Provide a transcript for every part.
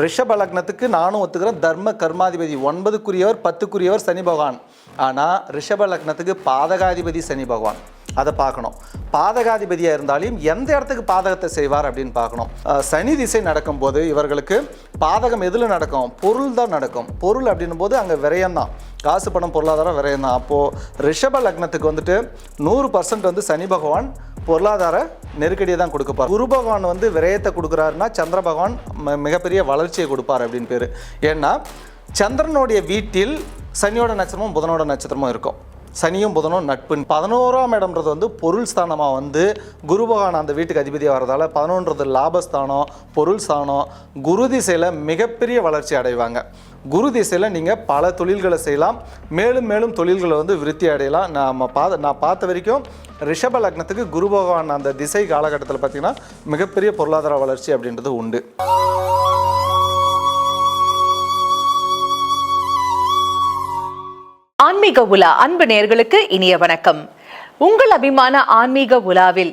ரிஷப லக்னத்துக்கு நானும் ஒத்துக்கிறேன். தர்ம கர்மாதிபதி ஒன்பதுக்குரியவர் பத்துக்குரியவர் சனி பகவான். ஆனால் ரிஷப லக்னத்துக்கு பாதகாதிபதி சனி பகவான். அதை பார்க்கணும். பாதகாதிபதியாக இருந்தாலும் எந்த இடத்துக்கு பாதகத்தை செய்வார் அப்படின்னு பார்க்கணும். சனி திசை நடக்கும்போது இவர்களுக்கு பாதகம் எதில் நடக்கும்? பொருள் தான் நடக்கும். பொருள் அப்படின்னும் போது அங்கே விரயம்தான் காசு பணம் பொருளாதாரம் விரயம்தான் அப்போது ரிஷப லக்னத்துக்கு வந்துட்டு நூறு பர்சன்ட் வந்து சனி பகவான் பொருளாதார நெருக்கடியை தான் கொடுக்கப்பார் குரு பகவான் வந்து விரயத்தை கொடுக்குறாருன்னா சந்திர பகவான் மிகப்பெரிய வளர்ச்சியை கொடுப்பார் அப்படின்னு பேர். ஏன்னா சந்திரனுடைய வீட்டில் சனியோட நட்சத்திரமும் புதனோட நட்சத்திரமும் இருக்கும். சனியும் புதனும் நட்பு பதினோராம் இடம்ன்றது வந்து பொருள் ஸ்தானமாக வந்து குரு பகவான் அந்த வீட்டுக்கு அதிபதியாக வரதால் பதினொன்றது லாபஸ்தானம் பொருள் ஸ்தானம் குரு திசையில் மிகப்பெரிய வளர்ச்சி அடைவாங்க. குரு திசையில் நீங்கள் பல தொழில்களை செய்யலாம். மேலும் மேலும் தொழில்களை வந்து விருத்தி அடையலாம். நம்ம பார்த்த நான் பார்த்த வரைக்கும் ரிஷப லக்னத்துக்கு குரு பகவான் அந்த திசை காலகட்டத்தில் பார்த்தீங்கன்னா மிகப்பெரிய பொருளாதார வளர்ச்சி அப்படின்றது உண்டு. ஆன்மீக உலா அன்பு நேர்களுக்கு இனிய வணக்கம். உங்கள் அபிமான ஆன்மீக உலாவில்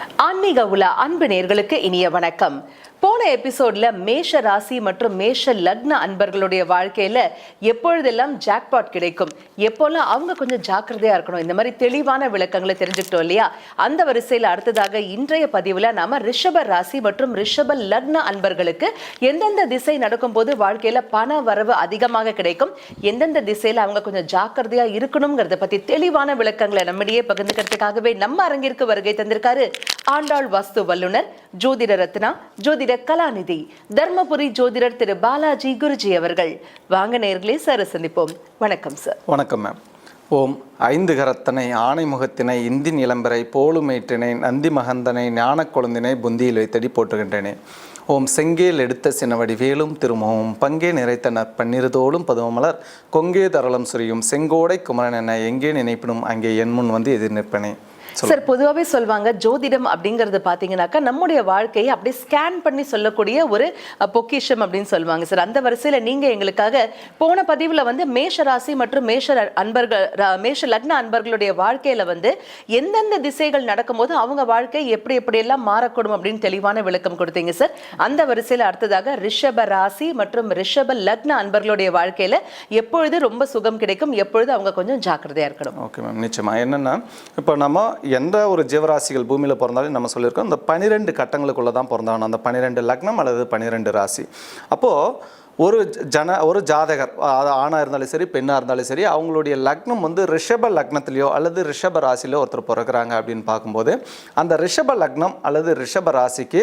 ஆன்மீக உலா அன்பு நேர்களுக்கு இனிய வணக்கம். போன எபிசோட்ல மேஷ ராசி மற்றும் மேஷ லக்ன அன்பர்களுடைய வாழ்க்கையில எப்பொழுதெல்லாம் ஜாக்பாட் கிடைக்கும்? எப்போல்லாம் அவங்க கொஞ்சம் ஜாக்கிரதையா இருக்கணும்? இந்த மாதிரி தெளிவான விளக்கங்களை தெரிஞ்சுக்கிட்டோம் இல்லையா? அந்த வரிசையில் அடுத்ததாக இன்றைய பதிவுல நாம ரிஷப ராசி மற்றும் ரிஷப லக்ன அன்பர்களுக்கு எந்தெந்த திசை நடக்கும் போது வாழ்க்கையில பண வரவு அதிகமாக கிடைக்கும்? எந்தெந்த திசையில அவங்க கொஞ்சம் ஜாக்கிரதையா இருக்கணுங்கிறத பத்தி தெளிவான விளக்கங்களை நம்மிடையே பகிர்ந்துக்கிறதுக்காகவே நம்ம அரங்கிற்கு வருகை தந்திருக்காரு ஆண்டாள் வாஸ்து வல்லுநர் ஜோதிட ரத்னா ஜோதிட கலாநிதி தர்மபுரி ஜோதிடர் திரு பாலாஜி குருஜி அவர்கள். வாங்க நேர்களே சார் சந்திப்போம். வணக்கம் சார். வணக்கம் மேம் ஓம் ஐந்து கரத்தனை ஆணைமுகத்தினை இந்தி நிலம்பரை போலுமேற்றினை நந்தி மகந்தனை ஞான கொழுந்தினை புந்தியில் வைத்தடி போட்டுகின்றேனே ஓம் செங்கேல் எடுத்த சினவடி வேலும் திருமுகமும் பங்கே நிறைத்த நற்பன்னிருதோளும் பதுமமலர் கொங்கே தரளம் சுரியும் செங்கோடை குமரன் என எங்கே நினைப்பினும் அங்கே என் முன் வந்து எதிர் நிற்பனே. சார் பொதுவாகவே சொல்வாங்க ஜோதிடம் அப்படிங்கறது பாத்தீங்கன்னாக்கா நம்முடைய வாழ்க்கையை அப்படியே ஸ்கேன் பண்ணி சொல்லக்கூடிய ஒரு பொக்கிஷம் அப்படின்னு சொல்லுவாங்க சார் அந்த வரிசையில நீங்க எங்களுக்காக போன பதிவுல வந்து மேஷ ராசி மற்றும் மேஷ அன்பர்கள் மேஷ லக்ன அன்பர்களுடைய வாழ்க்கையில வந்து எந்தெந்த திசைகள் நடக்கும்போது அவங்க வாழ்க்கை எப்படி எப்படியெல்லாம் மாறக்கூடும் அப்படின்னு தெளிவான விளக்கம் கொடுத்தீங்க சார். அந்த வரிசையில அடுத்ததாக ரிஷப ராசி மற்றும் ரிஷப லக்ன அன்பர்களுடைய வாழ்க்கையில எப்பொழுது ரொம்ப சுகம் கிடைக்கும் எப்பொழுது அவங்க கொஞ்சம் ஜாக்கிரதையா இருக்கணும். ஓகே மேம் நிச்சயமா. என்னென்னா இப்போ நம்ம எந்த ஒரு ஜீவராசிகள் பூமியில் பிறந்தாலும் நம்ம சொல்லியிருக்கோம் இந்த பனிரெண்டு கட்டங்களுக்குள்ளே தான் பிறந்தாகணும். அந்த பன்னிரெண்டு லக்னம் அல்லது பன்னிரெண்டு ராசி. அப்போது ஒரு ஜன ஒரு ஜாதகர் அது ஆணாக இருந்தாலும் சரி பெண்ணாக இருந்தாலும் சரி அவங்களுடைய லக்னம் வந்து ரிஷப லக்னத்திலையோ அல்லது ரிஷப ராசிலையோ ஒருத்தர் பிறக்கிறாங்க அப்படின்னு பார்க்கும்போது அந்த ரிஷப லக்னம் அல்லது ரிஷப ராசிக்கு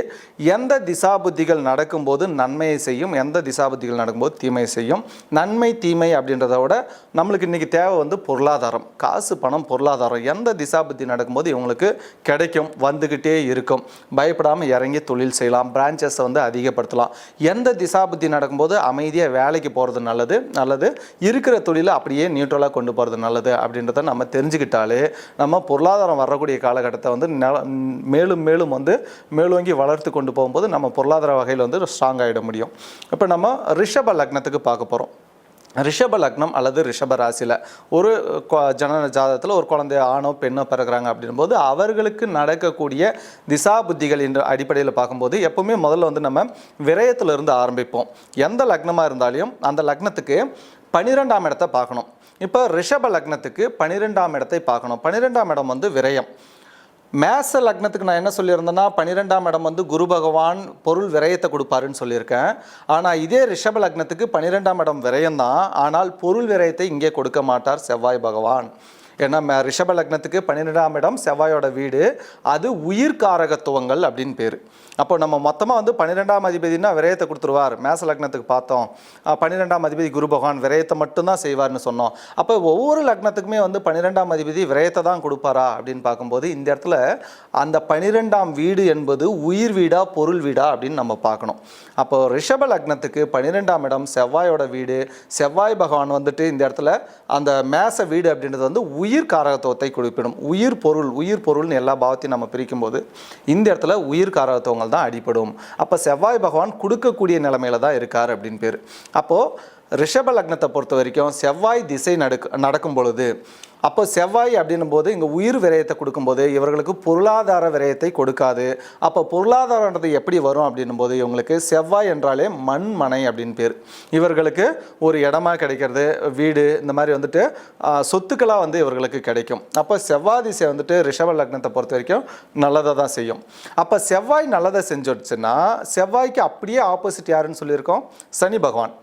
எந்த திசாபுத்திகள் நடக்கும்போது நன்மையை செய்யும் எந்த திசாபுத்திகள் நடக்கும்போது தீமையை செய்யும் நன்மை தீமை அப்படின்றத விட நம்மளுக்கு இன்றைக்கி தேவை வந்து பொருளாதாரம் காசு பணம் பொருளாதாரம் எந்த திசாபுத்தி நடக்கும்போது இவங்களுக்கு கிடைக்கும் வந்துக்கிட்டே இருக்கும். பயப்படாமல் இறங்கி தொழில் செய்யலாம் பிரான்ச்சஸை வந்து அதிகப்படுத்தலாம். எந்த திசாபுத்தி நடக்கும்போது அமைதியாக வேலைக்கு போகிறது நல்லது நல்லது. இருக்கிற தொழிலை அப்படியே நியூட்ரலாக கொண்டு போகிறது நல்லது அப்படின்றத நம்ம தெரிஞ்சுக்கிட்டாலே நம்ம பொருளாதாரம் வரக்கூடிய காலகட்டத்தை வந்து நல- மேலும் மேலும் வந்து மேலோங்கி வளர்த்து கொண்டு போகும்போது நம்ம பொருளாதார வகையில் வந்து ஸ்ட்ராங் ஆகிட முடியும். இப்போ நம்ம ரிஷப லக்னத்துக்கு பார்க்க போகிறோம் ரிஷப லக்னம் அல்லது ரிஷப ராசியில் ஒரு கொ- ஜனன ஜாதகத்தில் ஒரு குழந்தை ஆணோ பெண்ணோ பிறகுறாங்க அப்படின்போது அவர்களுக்கு நடக்கக்கூடிய திசா புத்திகள் என்ற அடிப்படையில் பார்க்கும்போது எப்பவுமே முதல்ல வந்து நம்ம விரயத்திலிருந்து ஆரம்பிப்போம். எந்த லக்னமாக இருந்தாலும் அந்த லக்னத்துக்கு பன்னிரெண்டாம் இடத்தை பார்க்கணும். இப்போ ரிஷப லக்னத்துக்கு பன்னிரெண்டாம் இடத்தை பார்க்கணும். பன்னிரெண்டாம் இடம் வந்து விரயம். மேச லக்னத்துக்கு நான் என்ன சொல்லியிருந்தேன்னா பன்னிரெண்டாம் இடம் வந்து குரு பகவான் பொருள் விரயத்தை கொடுப்பாருன்னு சொல்லியிருக்கேன். ஆனால் இதே ரிஷப லக்னத்துக்கு பன்னிரெண்டாம் இடம் விரயம்தான். ஆனால் பொருள் விரயத்தை இங்கே கொடுக்க மாட்டார் செவ்வாய் பகவான். ஏன்னா ரிஷப லக்னத்துக்கு பன்னிரெண்டாம் இடம் செவ்வாயோட வீடு. அது உயிர்காரகத்துவங்கள் அப்படின்னு பேர். அப்போ நம்ம மொத்தமாக வந்து பன்னிரெண்டாம் அதிபதினா விரயத்தை கொடுத்துருவார். மேச லக்னத்துக்கு பார்த்தோம். பன்னிரெண்டாம் அதிபதி குரு பகவான் விரயத்தை மட்டும்தான் செய்வார்னு சொன்னோம். அப்போ ஒவ்வொரு லக்னத்துக்குமே வந்து பன்னிரெண்டாம் அதிபதி விரயத்தை தான் கொடுப்பாரா அப்படின்னு பார்க்கும்போது இந்த இடத்துல அந்த பன்னிரெண்டாம் வீடு என்பது உயிர் வீடா பொருள் வீடா அப்படின்னு நம்ம பார்க்கணும். அப்போ ரிஷப லக்னத்துக்கு பன்னிரெண்டாம் இடம் செவ்வாயோட வீடு. செவ்வாய் பகவான் வந்துட்டு இந்த இடத்துல அந்த மேச வீடு அப்படின்றது வந்து உயிர் உயிர் காரகத்துவத்தை குறிப்பிடும். உயிர் பொருள் உயிர் பொருள்னு எல்லா பாவத்தையும் நம்ம பிரிக்கும்போது இந்த இடத்துல உயிர் காரகத்துவங்கள் தான் அடிப்படும் அப்போ செவ்வாய் பகவான் கொடுக்கக்கூடிய நிலைமையில தான் இருக்கார் அப்படின்னு பேர். அப்போது ரிஷப லக்னத்தை பொறுத்த வரைக்கும் செவ்வாய் திசை நடக்கு நடக்கும் பொழுது அப்போ செவ்வாய் அப்படின்னும் போது இங்கே உயிர் விரயத்தை கொடுக்கும்போது இவர்களுக்கு பொருளாதார விரயத்தை கொடுக்காது. அப்போ பொருளாதாரன்றது எப்படி வரும் அப்படின்னும் போது இவங்களுக்கு செவ்வாய் என்றாலே மண் மனை அப்படின்னு பேர். இவர்களுக்கு ஒரு இடமா கிடைக்கிறது வீடு இந்த மாதிரி வந்துட்டு சொத்துக்களாக வந்து இவர்களுக்கு கிடைக்கும். அப்போ செவ்வாய் திசை வந்துட்டு ரிஷப லக்னத்தை பொறுத்த வரைக்கும் நல்லதை தான் செய்யும். அப்போ செவ்வாய் நல்லதை செஞ்சிடுச்சுன்னா செவ்வாய்க்கு அப்படியே ஆப்போசிட் யாருன்னு சொல்லியிருக்கோம்? சனி பகவான்.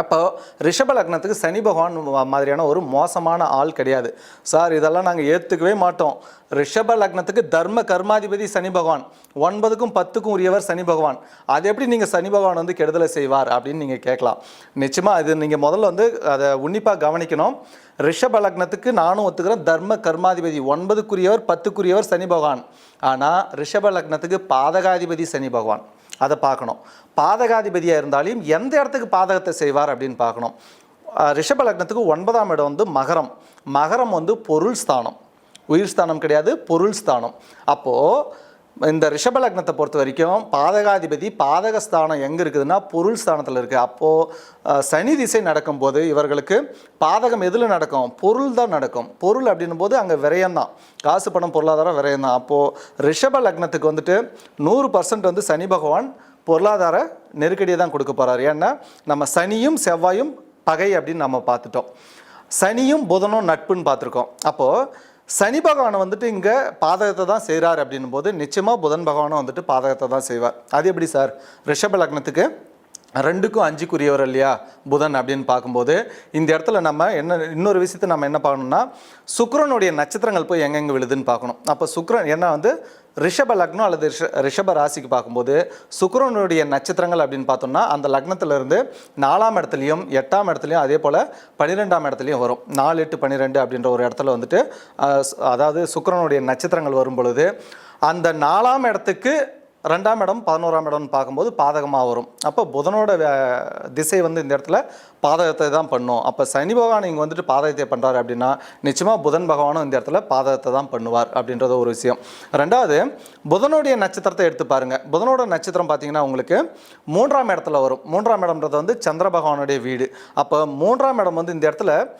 அப்போ ரிஷப லக்னத்துக்கு சனி பகவான் மாதிரியான ஒரு மோசமான ஆள் கிடையாது. சார் இதெல்லாம் நாங்கள் ஏற்றுக்கவே மாட்டோம். ரிஷப லக்னத்துக்கு தர்ம கர்மாதிபதி சனி பகவான் ஒன்பதுக்கும் பத்துக்கும் உரியவர் சனி பகவான். அது எப்படி நீங்கள் சனி பகவான் வந்து கெடுதலை செய்வார் அப்படின்னு நீங்கள் கேட்கலாம். நிச்சயமாக இது நீங்கள் முதல்ல வந்து அதை உன்னிப்பாக கவனிக்கணும். ரிஷப லக்னத்துக்கு நானும் ஒத்துக்கிறேன். தர்ம கர்மாதிபதி ஒன்பதுக்குரியவர் பத்துக்குரியவர் சனி பகவான். ஆனால் ரிஷப லக்னத்துக்கு பாதகாதிபதி சனி பகவான். அதை பார்க்கணும். பாதகாதிபதியாக இருந்தாலும் எந்த இடத்துக்கு பாதகத்தை செய்வார் அப்படின்னு பார்க்கணும். ரிஷப லக்னத்துக்கு ஒன்பதாம் இடம் வந்து மகரம். மகரம் வந்து பொருள் ஸ்தானம். உயிர் ஸ்தானம் கிடையாது பொருள் ஸ்தானம். அப்போது இந்த ரிஷப லக்னத்தை பொறுத்த வரைக்கும் பாதகாதிபதி பாதக ஸ்தானம் எங்கே இருக்குதுன்னா பொருள் ஸ்தானத்தில் இருக்குது அப்போது சனி திசை நடக்கும்போது இவர்களுக்கு பாதகம் எதில் நடக்கும்? பொருள் தான் நடக்கும். பொருள் அப்படின்னும் போது அங்கே விரயம்தான் காசு பணம் பொருளாதாரம் விரயம்தான் அப்போது ரிஷப லக்னத்துக்கு வந்துட்டு நூறு பர்சன்ட் வந்து சனி பகவான் பொருளாதார நெருக்கடியை தான் கொடுக்க போகிறார் ஏன்னா நம்ம சனியும் செவ்வாயும் பகை அப்படின்னு நம்ம பார்த்துட்டோம். சனியும் புதனும் நட்புன்னு பார்த்துருக்கோம். அப்போது சனி பகவானை வந்துட்டு இங்கே பாதகத்தை தான் செய்கிறார் அப்படின்னும் போது நிச்சயமாக புதன் பகவானும் வந்துட்டு பாதகத்தை தான் செய்வார். அது எப்படி சார்? ரிஷப லக்னத்துக்கு ரெண்டுக்கும் அஞ்சுக்குரியவர் இல்லையா? புதன் அப்படின்னு பார்க்கும்போது இந்த இடத்துல நம்ம என்ன இன்னொரு விஷயத்தை நம்ம என்ன பார்க்கணும்னா சுக்ரனுடைய நட்சத்திரங்கள் போய் எங்கெங்கே விழுதுன்னு பார்க்கணும். அப்போ சுக்ரன் என்ன வந்து ரிஷப லக்னம் அல்லது ரிஷ ரிஷப ராசிக்கு பார்க்கும்போது சுக்கரனுடைய நட்சத்திரங்கள் அப்படின்னு பார்த்தோம்னா அந்த லக்னத்திலிருந்து நாலாம் இடத்துலையும் எட்டாம் இடத்துலையும் அதே போல் பன்னிரெண்டாம் இடத்துலையும் வரும். நாலு எட்டு பன்னிரெண்டு அப்படின்ற ஒரு இடத்துல வந்துட்டு அதாவது சுக்கரனுடைய நட்சத்திரங்கள் வரும் பொழுது அந்த நாலாம் இடத்துக்கு ரெண்டாம் இடம் பதினோராம் இடம்னு பார்க்கும்போது பாதகமாக வரும். அப்போ புதனோட வே- திசை வந்து இந்த இடத்துல பாதகத்தை தான் பண்ணும். அப்போ சனி பகவான் இங்கே வந்துட்டு பாதகத்தை பண்ணுறாரு அப்படின்னா நிச்சயமாக புதன் பகவானும் இந்த இடத்துல பாதகத்தை தான் பண்ணுவார் அப்படின்றது ஒரு விஷயம். ரெண்டாவது புதனுடைய நட்சத்திரத்தை எடுத்து பாருங்கள் புதனோட நட்சத்திரம் பார்த்தீங்கன்னா உங்களுக்கு மூன்றாம் இடத்துல வரும். மூன்றாம் இடம்ன்றது வந்து சந்திர பகவானுடைய வீடு. அப்போ மூன்றாம் இடம் வந்து இந்த இடத்துல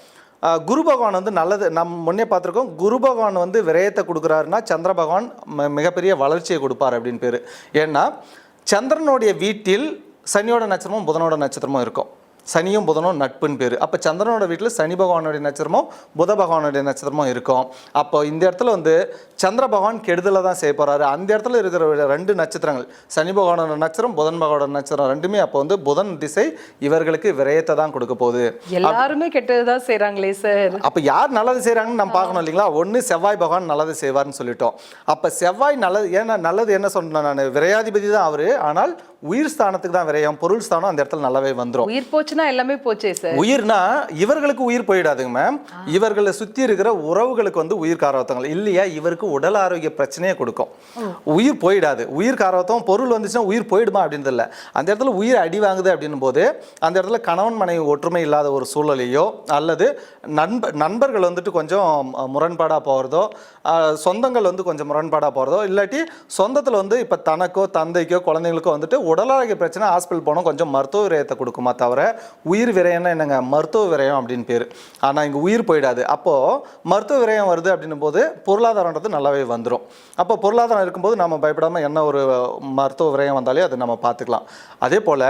குரு பகவான் வந்து நல்லது நம் முன்னே பார்த்துருக்கோம் குரு பகவான் வந்து விரயத்தை கொடுக்குறாருன்னா சந்திர பகவான் மிகப்பெரிய வளர்ச்சியை கொடுப்பார் அப்படின்னு பேர். ஏன்னா சந்திரனுடைய வீட்டில் சனியோட நட்சத்திரமும் புதனோட நட்சத்திரமும் இருக்கும். சனியும் புதனும் நட்புன்னு பேர். அப்போ சந்திரனோட வீட்டில் சனி பகவானுடைய நட்சத்திரமும் புத பகவானுடைய நட்சத்திரமும் இருக்கும். அப்போ இந்த இடத்துல வந்து சந்திர பகவான் கெடுதலை தான் செய்ய போகிறாரு அந்த இடத்துல இருக்கிற ரெண்டு நட்சத்திரங்கள் சனி பகவானோட நட்சத்திரம் புதன் பகவானோட நட்சத்திரம் ரெண்டுமே அப்போ வந்து புதன் திசை இவர்களுக்கு விரயத்தை தான் கொடுக்க போகுது. எல்லாருமே கெட்டதுதான் செய்றாங்களே சார். அப்போ யார் நல்லது செய்கிறாங்கன்னு நம்ம பார்க்கணும் இல்லைங்களா? ஒன்று செவ்வாய் பகவான் நல்லது செய்வார்னு சொல்லிட்டோம். அப்போ செவ்வாய் நல்லது ஏன்னா நல்லது என்ன சொன்னேன் நான்? விரையாதிபதி தான் அவர். ஆனால் உயிர் ஸ்தானத்துக்கு தான் விரயம் பொருள் ஸ்தானம் அந்த இடத்துல நல்லாவே வந்துடும் உயிர் போச்சுன்னா எல்லாமே போச்சே சார் உயிர்னா இவர்களுக்கு உயிர் போயிடாதுங்க மேம் இவர்களை சுற்றி இருக்கிற உறவுகளுக்கு வந்து உயிர் காரவத்தங்கள் இல்லையா இவருக்கு உடல் ஆரோக்கிய பிரச்சனையே கொடுக்கும். உயிர் போயிடாது. உயிர் காரவத்தம் பொருள் வந்துச்சுன்னா உயிர் போயிடுமா அப்படின்றது இல்லை அந்த இடத்துல உயிர் அடி வாங்குது அப்படின்னும் போது அந்த இடத்துல கணவன் மனைவி ஒற்றுமை இல்லாத ஒரு சூழலையோ அல்லது நண்ப நண்பர்கள் வந்துட்டு கொஞ்சம் முரண்பாடாக போகிறதோ சொந்தங்கள் வந்து கொஞ்சம் முரண்பாடாக போகிறதோ இல்லாட்டி சொந்தத்தில் வந்து இப்போ தனக்கோ தந்தைக்கோ குழந்தைங்களுக்கோ வந்துட்டு உடலாரோக்கிய பிரச்சனை ஹாஸ்பிட்டல் போனால் கொஞ்சம் மருத்துவ விரயத்தை கொடுக்குமா தவிர உயிர் விரயம்னா என்னங்க? மருத்துவ விரயம் அப்படின்னு பேர். ஆனால் இங்கே உயிர் போயிடாது. அப்போது மருத்துவ விரயம் வருது அப்படின்னும் போது பொருளாதாரன்றது நல்லாவே வந்துடும் அப்போ பொருளாதாரம் இருக்கும்போது நம்ம பயப்படாமல் என்ன ஒரு மருத்துவ விரயம் வந்தாலே அதை நம்ம பார்த்துக்கலாம் அதே போல்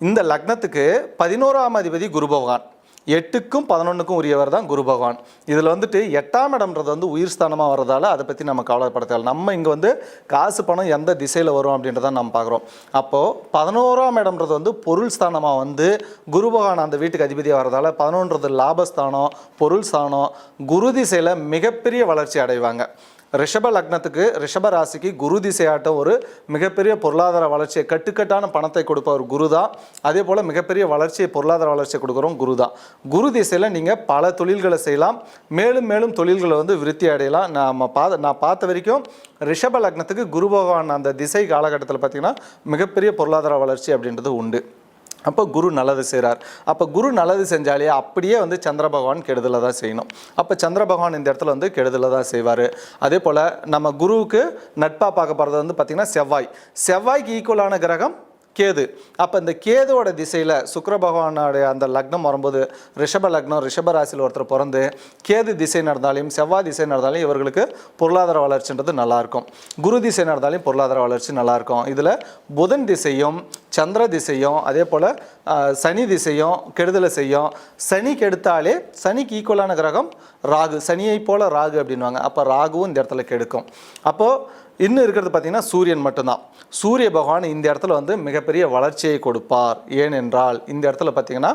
இந்த லக்னத்துக்கு பதினோராம் அதிபதி குரு பகவான். எட்டுக்கும் பதினொன்றுக்கும் உரியவர் தான் குரு பகவான். இதில் வந்துட்டு எட்டாம் இடம்ன்றது வந்து உயிர் ஸ்தானமாக வர்றதால அதை பற்றி நம்ம கவலைப்பட தேவை நம்ம இங்கே வந்து காசு பணம் எந்த திசையில் வரும் அப்படின்றத நம்ம பார்க்குறோம். அப்போது பதினோராம் இடம்ன்றது வந்து பொருள் ஸ்தானமாக வந்து குரு பகவான் அந்த வீட்டுக்கு அதிபதியாக வர்றதால பதினொன்றது லாபஸ்தானம் பொருள் ஸ்தானம் குரு திசையில் மிகப்பெரிய வளர்ச்சி அடைவாங்க. ரிஷப லக்னத்துக்கு ரிஷப ராசிக்கு குரு திசையாட்டம் ஒரு மிகப்பெரிய பொருளாதார வளர்ச்சியை கட்டுக்கட்டான பணத்தை கொடுப்பவர் குரு தான். அதே போல் மிகப்பெரிய வளர்ச்சியை பொருளாதார வளர்ச்சியை கொடுக்குறோம் குரு தான். குரு திசையில் நீங்கள் பல தொழில்களை செய்யலாம். மேலும் மேலும் தொழில்களை வந்து விருத்தி அடையலாம். நம்ம பார்த்த நான் பார்த்த வரைக்கும் ரிஷப லக்னத்துக்கு குரு பகவான் அந்த திசை காலகட்டத்தில் பார்த்திங்கன்னா மிகப்பெரிய பொருளாதார வளர்ச்சி அப்படின்றது உண்டு. அப்போ குரு நல்லது செய்கிறார் அப்போ குரு நல்லது செஞ்சாலே அப்படியே வந்து சந்திர பகவான் கெடுதலை தான் செய்யணும். அப்போ சந்திர பகவான் இந்த இடத்துல வந்து கெடுதலை தான் செய்வார். அதே போல் நம்ம குருவுக்கு நட்பாக பார்க்க போகிறது வந்து பார்த்திங்கன்னா செவ்வாய். செவ்வாய்க்கு ஈக்குவலான கிரகம் கேது. அப்போ இந்த கேதுவோட திசையில் சுக்கர பகவானுடைய அந்த லக்னம் வரும்போது ரிஷப லக்னம் ரிஷப ராசியில் ஒருத்தர் பிறந்து கேது திசை நடந்தாலையும் செவ்வாய் திசை நடந்தாலும் இவர்களுக்கு பொருளாதார வளர்ச்சின்றது நல்லாயிருக்கும். குரு திசை நடந்தாலும் பொருளாதார வளர்ச்சி நல்லாயிருக்கும். இதில் புதன் திசையும் சந்திர திசையும் அதே போல் சனி திசையும் கெடுதலை செய்யும். சனி கெடுத்தாலே சனிக்கு ஈக்குவலான கிரகம் ராகு. சனியை போல் ராகு அப்படின்வாங்க அப்போ ராகுவும் இந்த இடத்துல கெடுக்கும். அப்போது இன்னும் இருக்கிறது பார்த்தீங்கன்னா சூரியன் மட்டும்தான். சூரிய பகவான் இந்த இடத்துல வந்து மிகப்பெரிய வளர்ச்சியை கொடுப்பார். ஏனென்றால் இந்த இடத்துல பார்த்தீங்கன்னா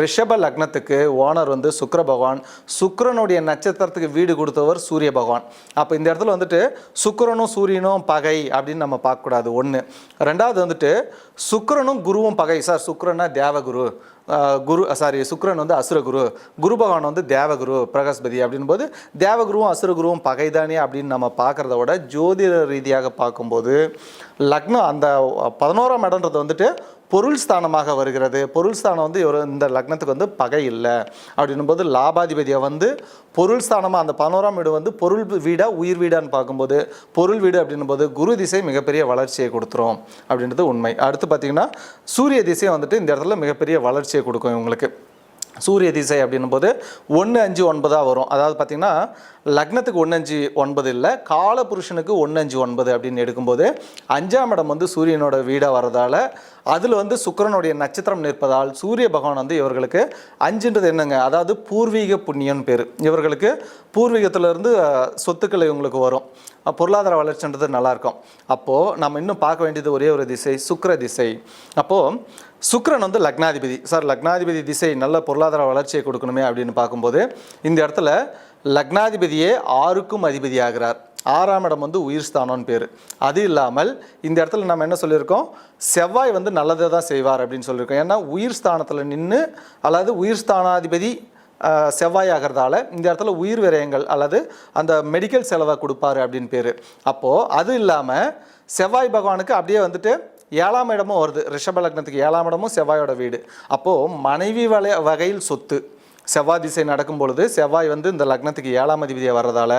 ரிஷப லக்னத்துக்கு ஓனர் வந்து சுக்கர பகவான் சுக்கரனுடைய நட்சத்திரத்துக்கு வீடு கொடுத்தவர் சூரிய பகவான். அப்போ இந்த இடத்துல வந்துட்டு சுக்கிரனும் சூரியனும் பகை அப்படின்னு நம்ம பார்க்கக்கூடாது. ஒன்று ரெண்டாவது வந்துட்டு சுக்கரனும் குருவும் பகை. சார் சுக்கரன்னா தேவகுரு. குரு சாரி சுக்ரன் வந்து அசுரகுரு. குரு பகவான் வந்து தேவகுரு பிரகஸ்பதி அப்படின்போது தேவகுருவும் அசுரகுருவும் பகைதானே அப்படின்னு நம்ம பார்க்குறத விட ஜோதிட ரீதியாக பார்க்கும்போது லக்னம் அந்த பதினோராம் இடன்றது வந்துட்டு பொருள் ஸ்தானமாக வருகிறது. பொருள் ஸ்தானம் வந்து இவர் இந்த லக்னத்துக்கு வந்து பகை இல்லை. அப்படின்னும் போது லாபாதிபதியை வந்து பொருள் ஸ்தானமாக அந்த பதினோராம் வீடு வந்து பொருள் வீடா உயிர் வீடான்னு பார்க்கும்போது பொருள் வீடு அப்படின்னும் போது குரு திசை மிகப்பெரிய வளர்ச்சியை கொடுத்துரும் அப்படின்றது உண்மை. அடுத்து பார்த்தீங்கன்னா சூரிய திசை வந்துட்டு இந்த இடத்துல மிகப்பெரிய வளர்ச்சியை கொடுக்கும் இவங்களுக்கு. சூரிய திசை அப்படின்னும் போது ஒன்று அஞ்சு ஒன்பதாக வரும். அதாவது பார்த்திங்கன்னா லக்னத்துக்கு ஒன்று அஞ்சு ஒன்பது இல்லை கால புருஷனுக்கு ஒன்று அஞ்சு ஒன்பது அப்படின்னு எடுக்கும்போது அஞ்சாம் இடம் வந்து சூரியனோட வீடாக வர்றதால அதில் வந்து சுக்கிரனுடைய நட்சத்திரம் நிற்பதால் சூரிய பகவான் வந்து இவர்களுக்கு அஞ்சுன்றது என்னங்க? அதாவது பூர்வீக புண்ணியம்னு பேர். இவர்களுக்கு பூர்வீகத்திலிருந்து சொத்துக்கள் இவங்களுக்கு வரும். பொருளாதார வளர்ச்சின்றது நல்லாயிருக்கும் அப்போது நம்ம இன்னும் பார்க்க வேண்டியது ஒரே ஒரு திசை சுக்கர திசை. அப்போது சுக்கரன் வந்து லக்னாதிபதி. சார் லக்னாதிபதி திசை நல்ல பொருளாதார வளர்ச்சியை கொடுக்கணுமே அப்படின்னு பார்க்கும்போது இந்த இடத்துல லக்னாதிபதியே ஆறுக்கும் அதிபதி ஆகிறார் ஆறாம் இடம் வந்து உயிர் ஸ்தானம்னு பேர். அது இல்லாமல் இந்த இடத்துல நம்ம என்ன சொல்லியிருக்கோம்? செவ்வாய் வந்து நல்லதை தான் செய்வார் அப்படின்னு சொல்லியிருக்கோம். ஏன்னா உயிர் ஸ்தானத்தில் நின்று அல்லது உயிர் ஸ்தானாதிபதி செவ்வாய் ஆகிறதால இந்த இடத்துல உயிர் விரயங்கள் அல்லது அந்த மெடிக்கல் செலவை கொடுப்பாரு அப்படின்னு பேர். அப்போது அது இல்லாமல் செவ்வாய் பகவானுக்கு அப்படியே வந்துட்டு ஏழாம் இடமும் வருது. ரிஷப லக்னத்துக்கு ஏழாம் இடமும் செவ்வாயோட வீடு. அப்போது மனைவி வலை வகையில் சொத்து. செவ்வாய் திசை நடக்கும் பொழுது செவ்வாய் வந்து இந்த லக்னத்துக்கு ஏழாம் அதிபதியை வர்றதால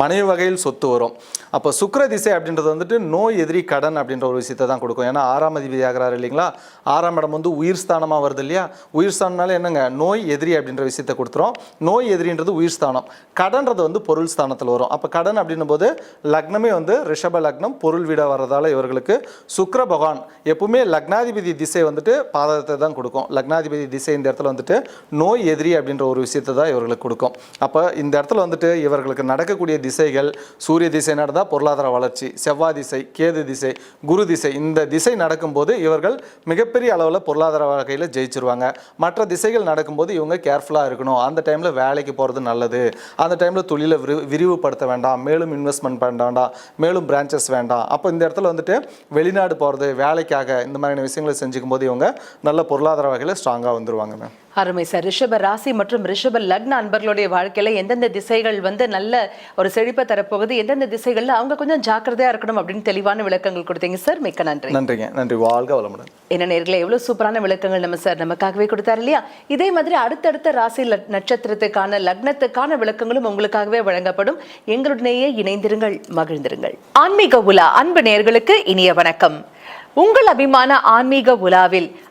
மனைவி வகையில் சொத்து வரும். அப்போ சுக்கர திசை அப்படின்றது வந்துட்டு நோய் எதிரி கடன் அப்படின்ற ஒரு விஷயத்தை தான் கொடுக்கும். ஏன்னா ஆறாம் அதிபதி ஆகிறாரு இல்லைங்களா? ஆறாம் இடம் வந்து உயிர் ஸ்தானமாக வருது இல்லையா? உயிர் ஸ்தானம்னால என்னங்க? நோய் எதிரி அப்படின்ற விஷயத்தை கொடுத்துரும். நோய் எதிரின்றது உயிர் ஸ்தானம். கடன்றது வந்து பொருள் ஸ்தானத்தில் வரும். அப்போ கடன் அப்படின்னும் போது லக்னமே வந்து ரிஷப லக்னம் பொருள் வீடாக வர்றதால இவர்களுக்கு சுக்கர பகவான் எப்பவுமே லக்னாதிபதி திசை வந்துட்டு பாதகத்தை தான் கொடுக்கும். லக்னாதிபதி திசை இந்த இடத்துல வந்துட்டு நோய் எதிரி அப்படின்ற ஒரு விஷயத்தை தான் இவர்களுக்கு கொடுக்கும். அப்போ இந்த இடத்துல வந்துட்டு இவர்களுக்கு நடக்கக்கூடிய திசைகள் சூரிய திசை நடந்தால் பொருளாதார வளர்ச்சி செவ்வாய் திசை கேது திசை குரு திசை இந்த திசை நடக்கும்போது இவர்கள் மிகப்பெரிய அளவில் பொருளாதார வகையில் ஜெயிச்சிருவாங்க. மற்ற திசைகள் நடக்கும்போது இவங்க கேர்ஃபுல்லாக இருக்கணும். அந்த டைமில் வேலைக்கு போகிறது நல்லது. அந்த டைமில் தொழிலை விரி விரிவுபடுத்த வேண்டாம். மேலும் இன்வெஸ்ட்மெண்ட் பண்ண வேண்டாம். மேலும் பிரான்ச்சஸ் வேண்டாம். அப்போ இந்த இடத்துல வந்துட்டு வெளிநாடு போகிறது வேலைக்காக இந்த மாதிரியான விஷயங்களை செஞ்சுக்கும் போது இவங்க நல்ல பொருளாதார வகையில் ஸ்ட்ராங்காக வந்துருவாங்க மேம் அருமை சார். ரிஷப ராசி மற்றும் ரிஷப லக்ன அன்பர்களுடைய வாழ்க்கையில எந்தெந்த திசைகள் வந்து நல்ல ஒரு செழிப்பை தரப்போகுது? எந்தெந்த திசைகள்ல அவங்க கொஞ்சம் ஜாக்கிரதையா இருக்கணும் அப்படின்னு தெளிவான விளக்கங்கள் கொடுத்தீங்க சார். மிக்க நன்றி. நன்றிங்க. நன்றி. வாழ்க வளமுடன். என்ன நேர்களே எவ்வளவு சூப்பரான விளக்கங்கள் நம்ம சார் நமக்காகவே கொடுத்தாரு இல்லையா? இதே மாதிரி அடுத்தடுத்த ராசி நட்சத்திரத்துக்கான லக்னத்துக்கான விளக்கங்களும் உங்களுக்காகவே வழங்கப்படும். எங்களுடனேயே இணைந்திருங்கள் மகிழ்ந்திருங்கள். ஆன்மீக உலா அன்பு நேர்களுக்கு இனிய வணக்கம். உங்கள் அபிமான ஆன்மீக உலாவில்